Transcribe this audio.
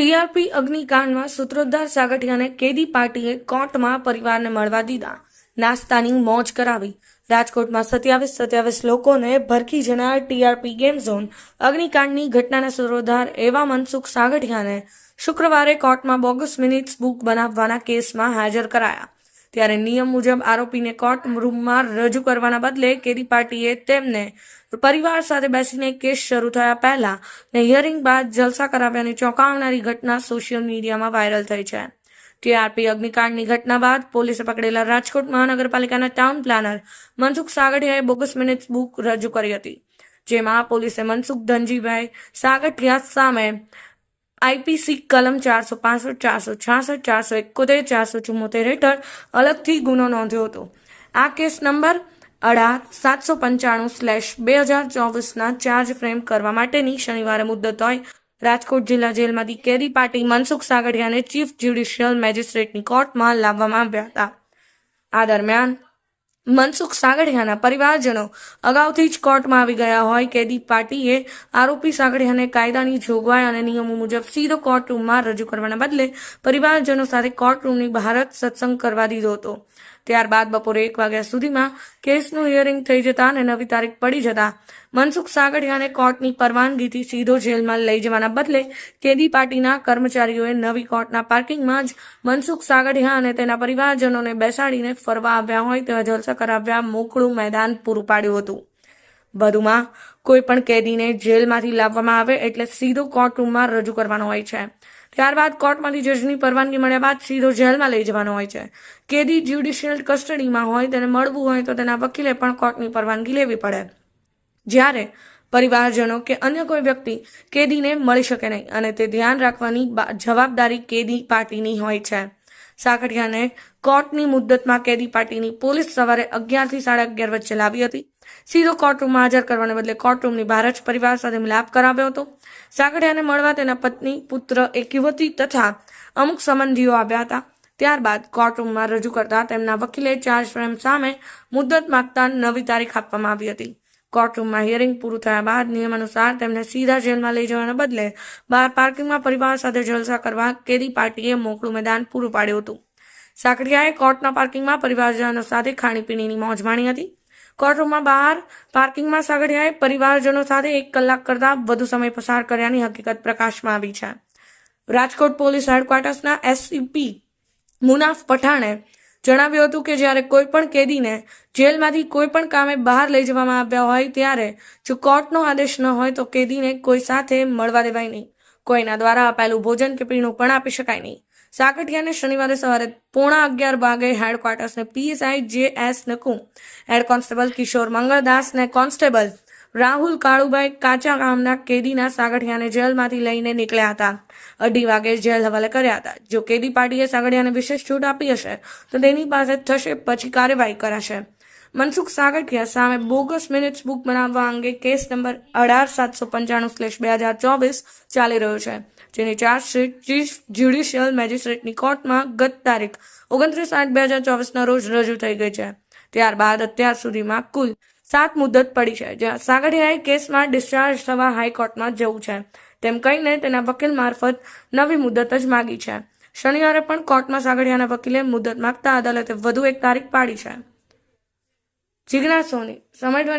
TRP અગ્નિકાંડમાં સૂત્રોદ્ધાર સાગઠિયાને કેદી પાર્ટીએ કોર્ટમાં પરિવારને મળવા દીધા. નાસ્તાની મોજ કરાવી. રાજકોટમાં સત્યાવીસ સત્યાવીસ લોકોને ભરખી જનાર ટીઆરપી ગેમ ઝોન અગ્નિકાંડની ઘટનાના સૂત્રોદ્ધાર એવા મનસુખ સાગઠિયાને શુક્રવારે કોર્ટમાં બોગસ મિનિટ્સ બુક બનાવવાના કેસમાં હાજર કરાયા. ત્યારે નિયમ મુજબ આરોપીને કોર્ટ રૂમમાં રજૂ કરવાના બદલે કેદી પાર્ટીએ તેમને પરિવાર સાથે બેસીને કેસ શરૂ થયા પહેલા ને હિયરિંગ બાદ જલસા કરાવ્યાની ચોંકાવનારી ઘટના સોશિયલ મીડિયામાં વાયરલ થઈ છે. ટીઆરપી અગ્નિકાંડની ઘટના બાદ પોલીસે પકડેલા રાજકોટ મહાનગરપાલિકાના ટાઉન પ્લાનર મનસુખ સાગઠિયાએ બોગસ મિનિટ્સ બુક રજૂ કરી હતી, જેમાં પોલીસે મનસુખ ધનજીભાઈ સાગઠિયા સામે આઈપીસી કલમ ચારસો પાસઠ, ચારસો છાસઠ, ચારસો એકોતેર, ચારસો ચુમ્મોતેર હેઠળ અલગથી ગુનો નોંધ્યો હતો. આ કેસ નંબર અઢાર, સાતસો પંચાણું સ્લેશ બે હજાર ચોવીસના ચાર્જ ફ્રેમ કરવા માટેની શનિવારે મુદત હોય. રાજકોટ જિલ્લા જેલમાંથી કેરી પાર્ટી મનસુખ સાગઠિયાને ચીફ જ્યુડિશિયલ મેજિસ્ટ્રેટની કોર્ટમાં લાવવામાં આવ્યા હતા. આ દરમિયાન મનસુખ સાગઠિયાના પરિવારજનો અગાઉથી જ કોર્ટમાં આવી ગયા હોય કેદી પાર્ટીએ આરોપી સાગઠિયાને કાયદાની જોગવાઈ અને નિયમો મુજબ સીધો કોર્ટ રૂમમાં રજૂ કરવાના બદલે પરિવારજનો સાથે કોર્ટ રૂમની બહાર જ સત્સંગ કરવા દીધો હતો. ત્યારબાદ બપોરે એક વાગ્યા સુધીમાં કેસનું હિયરિંગ થઈ જતા અને નવી તારીખ પડી જતા મનસુખ સાગઠિયાને કોર્ટની પરવાનગીથી સીધો જેલમાં લઈ જવાના બદલે કેદી પાર્ટીના કર્મચારીઓએ નવી કોર્ટના પાર્કિંગમાં જ મનસુખ સાગઠિયા અને તેના પરિવારજનોને બેસાડીને ફરવા આવ્યા હોય તેવા જલસા કરાવ્યા મોકળું મેદાન પૂરું પાડ્યું હતું. વધુમાં કોઈ પણ કેદીને જેલમાંથી લાવવામાં આવે એટલે સીધો કોર્ટ રૂમમાં રજૂ કરવાનો હોય છે. ત્યારબાદ કોર્ટમાંથી જજની પરવાનગી મળ્યા બાદ સીધો જેલમાં લઈ જવાનો હોય છે. કેદી જ્યુડિશિયલ કસ્ટડીમાં હોય, તેને મળવું હોય તો તેના વકીલે પણ કોર્ટની પરવાનગી લેવી પડે. જ્યારે પરિવારજનો કે અન્ય કોઈ વ્યક્તિ કેદીને મળી શકે નહીં અને તે ધ્યાન રાખવાની જવાબદારી કેદી પાર્ટીની હોય છે. સાકરિયાને કોર્ટની મુદ્દતમાં કેદી પાર્ટીની પોલીસ સવારે અગિયારથી સાડા અગિયાર વચ્ચે લાવી હતી. સીધો કોર્ટરૂમમાં હાજર કરવાને બદલે કોર્ટરૂમની બહાર જ પરિવાર સાથે મિલાપ કરાવ્યો હતો. સાકડિયાને મળવા તેના પત્ની, પુત્ર, એક યુવતી તથા અમુક સંબંધીઓ આવ્યા હતા. ત્યારબાદ કોર્ટરૂમમાં રજૂ કરતા તેમના વકીલે ચાર્જ ફ્રેમ સામે મુદ્દત માગતા નવી તારીખ આપવામાં આવી હતી. કોર્ટરૂમમાં હિયરિંગ પૂરું થયા બાદ નિયમ અનુસાર તેમને સીધા જેલમાં લઈ જવાના બદલે બહાર પાર્કિંગમાં પરિવાર સાથે જલસા કરવા કેદી પાર્ટીએ મોકળું મેદાન પૂરું પાડ્યું હતું. સાકરિયાએ કોર્ટના પાર્કિંગમાં પરિવારજનો સાથે ખાણીપીણીની મોજ માણી હતી. કોર્ટરૂમમાં બહાર પાર્કિંગમાં સાગરિયાએ પરિવારજનો સાથે એક કલાક કરતાં વધુ સમય પસાર કર્યાની હકીકત પ્રકાશમાં આવી છે. રાજકોટ પોલીસ હેડક્વાર્ટર્સના એસસીપી મુનાફ પઠાણે જણાવ્યું હતું કે જ્યારે કોઈ પણ કેદીને જેલમાંથી કોઈ પણ કામે બહાર લઈ જવામાં આવ્યા હોય ત્યારે જો કોર્ટનો આદેશ ન હોય તો કેદીને કોઈ સાથે મળવા દેવાય નહીં. કોઈના દ્વારા અપાયેલું ભોજન કે પીણું પણ આપી શકાય નહીં. સાકઠિયાને શનિવારે સવારે પોણા અગિયાર વાગે હેડક્વાર્ટર્સને PSI J S Nakum, head constable Kishor મંગળદાસને constable Rahul Kalubhai કાચા ગામના કેદીના સાગઠિયાને જેલમાંથી લઈને નીકળ્યા હતા. અઢી વાગે જેલ હવાલે કર્યા હતા. જો કેદી પાર્ટીએ સાગઠિયાને વિશેષ છૂટ આપી હશે, તો તેની પાસે થશે પછી કાર્યવાહી કરાશે. મનસુખ સાગઠિયા સામે બોગસ મિનિટ્સ બુક બનાવવા અંગે કેસ નંબર અઢાર સાતસો પંચાણું સ્લેશ બે હજાર ચોવીસ ચાલી રહ્યો છે, જેની ચાર્જશીટ ચીફ જ્યુડિશિયલ મેજિસ્ટ્રેટની કોર્ટમાં ગત તારીખ ઓગણત્રીસ આઠ બે હજાર ચોવીસના રોજ રજૂ થઈ ગઈ છે. ત્યારબાદ અત્યાર સુધીમાં કુલ સાત મુદત પડી છે, જ્યાં સાગઠિયાએ કેસમાં ડિસ્ચાર્જ થવા હાઈકોર્ટમાં જવું છે. તેમ કહીને તેના વકીલ મારફત નવી મુદ્દત જ માગી છે. શનિવારે પણ કોર્ટમાં સાગઠિયાના વકીલે મુદ્દત માગતા અદાલતે વધુ એક તારીખ પાડી છે. જિજ્ઞાસોની, સમય 24